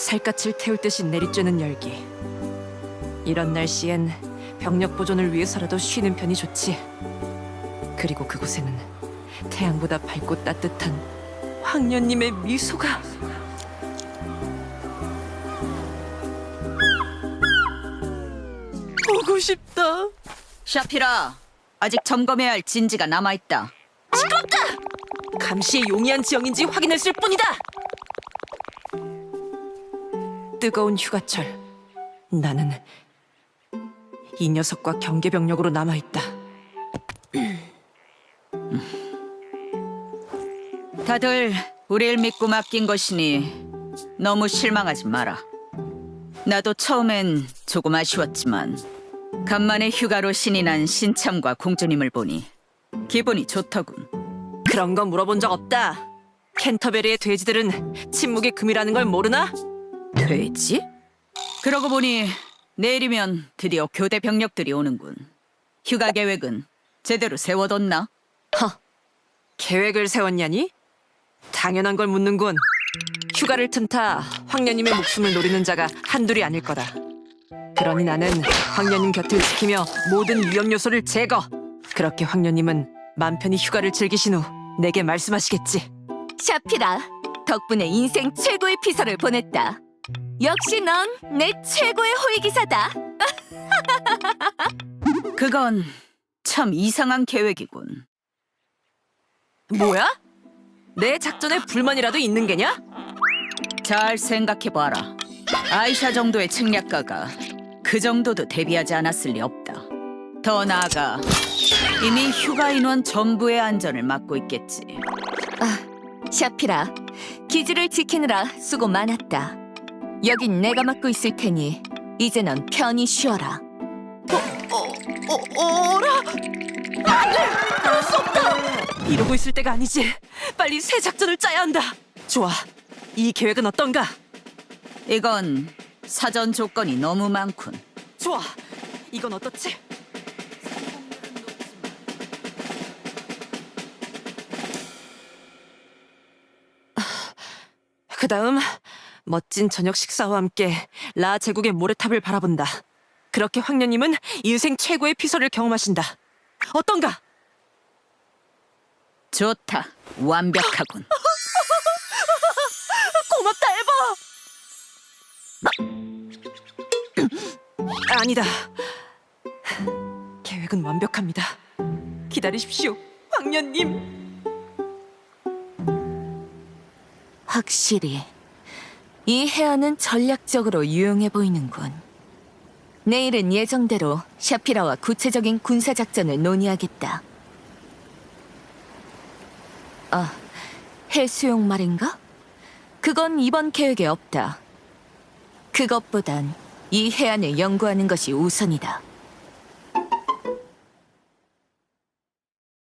살갗을 태울 듯이 내리쬐는 열기. 이런 날씨엔 병력 보존을 위해서라도 쉬는 편이 좋지. 그리고 그곳에는 태양보다 밝고 따뜻한 황녀님의 미소가. 보고 싶다. 샤피라, 아직 점검해야 할 진지가 남아있다. 감시의 용이한 지형인지 확인했을 뿐이다. 뜨거운 휴가철. 나는 이 녀석과 경계병력으로 남아 있다. 다들 우릴 믿고 맡긴 것이니 너무 실망하지 마라. 나도 처음엔 조금 아쉬웠지만 간만에 휴가로 신이 난 신참과 공주님을 보니 기분이 좋더군. 그런 거 물어본 적 없다. 캔터베리의 돼지들은 침묵의 금이라는 걸 모르나? 돼지? 그러고 보니 내일이면 드디어 교대 병력들이 오는군. 휴가 계획은 제대로 세워뒀나? 허, 계획을 세웠냐니? 당연한 걸 묻는군. 휴가를 틈타 황녀님의 목숨을 노리는 자가 한둘이 아닐 거다. 그러니 나는 황녀님 곁을 지키며 모든 위험 요소를 제거. 그렇게 황녀님은 맘 편히 휴가를 즐기신 후 내게 말씀하시겠지. 샤피라, 덕분에 인생 최고의 피서를 보냈다. 역시 넌 내 최고의 호위기사다. 그건 참 이상한 계획이군. 뭐야? 내 작전에 불만이라도 있는 게냐? 잘 생각해봐라. 아이샤 정도의 책략가가 그 정도도 대비하지 않았을 리 없다. 더 나아가 이미 휴가 인원 전부의 안전을 맡고 있겠지. 샤피라, 기지를 지키느라 수고 많았다. 여긴 내가 맡고 있을 테니 이제 넌 편히 쉬어라. 어, 어라? 안 돼! 그럴 수 없다! 이러고 있을 때가 아니지. 빨리 새 작전을 짜야 한다. 좋아. 이 계획은 어떤가? 이건 사전 조건이 너무 많군. 좋아. 이건 어떻지? 그 다음 멋진 저녁 식사와 함께 라 제국의 모래탑을 바라본다. 그렇게 황녀님은 인생 최고의 피서를 경험하신다. 어떤가? 좋다. 완벽하군. 고맙다 에버. 아니다. 계획은 완벽합니다. 기다리십시오, 황녀님. 확실히 이 해안은 전략적으로 유용해 보이는군. 내일은 예정대로 샤피라와 구체적인 군사 작전을 논의하겠다. 아, 해수용 말인가? 그건 이번 계획에 없다. 그것보단 이 해안을 연구하는 것이 우선이다.